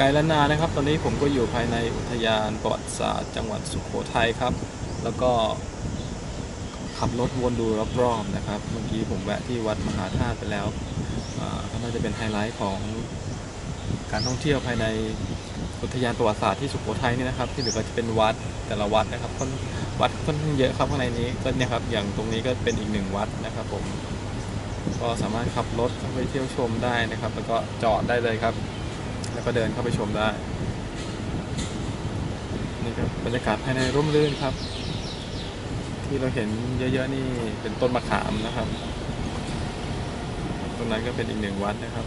กด์ล้านนานะครับ ตอนนี้ผมก็อยู่ภายในอุทยานประวัติศาสตร์จังหวัดสุโขทัยครับ แล้วก็ขับรถวนดูรอบๆนะครับ เมื่อกี้ผมแวะที่วัดมหาธาตุไปแล้วก็น่าจะเป็นไฮไลท์ของการท่องเที่ยวภายในอุทยานประวัติศาสตร์ที่สุโขทัยนี่นะครับ ที่เหลือก็จะเป็นวัดแต่ละวัดนะครับค่อนวัดค่อนข้างเยอะครับข้างในนี้ก็เนี่ยครับอย่างตรงนี้ก็เป็นอีกหนึ่งวัดนะครับผมก็สามารถขับรถเข้าไปเที่ยวชมได้นะครับ แล้วก็จอดได้เลยครับ แล้วก็เดินเข้าไปชมได้นี่ครับบรรยากาศภายในร่มรื่นครับ ที่เราเห็นเยอะๆนี่เป็นต้นมะขามนะครับ ตรงนั้นก็เป็นอีกหนึ่งวัดนะครับ